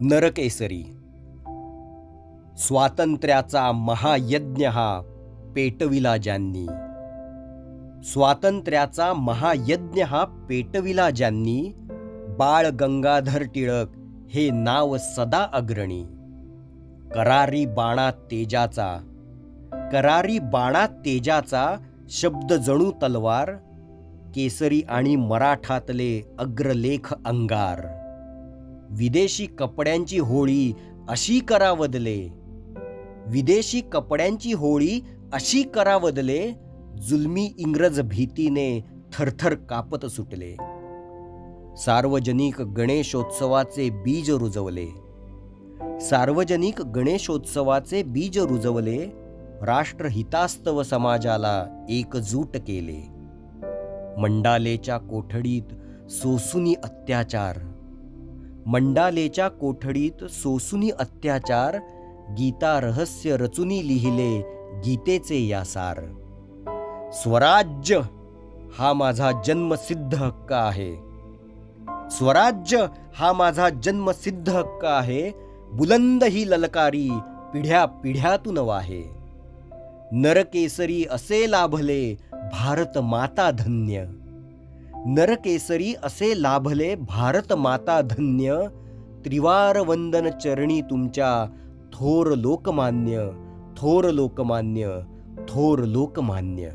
नरकेसरी. स्वातंत्र्याचा महायज्ञ हा पेटविला ज्यांनी. स्वातंत्र्याचा महायज्ञ हा पेटविला ज्यांनी बाळ गंगाधर टिळक हे नाव सदा अग्रणी. करारी बाणा तेजाचा करारी बाणा तेजाचा शब्द जणू तलवार केसरी आणि मराठातले अग्रलेख अंगार. विदेशी कपड्यांची होळी अशी करावदले. विदेशी कपड्यांची होळी अशी करावदले जुलमी इंग्रज भीतीने थरथर कापत सुटले. सार्वजनिक गणेशोत्सवाचे बीज रुजवले. सार्वजनिक गणेशोत्सवाचे बीज रुजवले राष्ट्रहितास्तव समाजाला एकजूट केले. मंडालेच्या कोठडीत सोसुनी अत्याचार मंडालेच्या कोठडीत सोसुनी अत्याचार गीता रहस्य रचुनी लिहिले गीतेचे यासार. स्वराज्य हा माझा जन्मसिद्ध हक्क आहे. स्वराज्य हा माझा जन्मसिद्ध हक्क आहे बुलंद ही ललकारी पिढ्या पिढ्यातून वाहे. नरकेसरी असे लाभले भारत माता धन्य. नरकेसरी असे लाभले भारत माता धन्य. त्रिवार वंदन चरणी तुमच्या थोर लोकमान्य थोर लोकमान्य थोर लोकमान्य.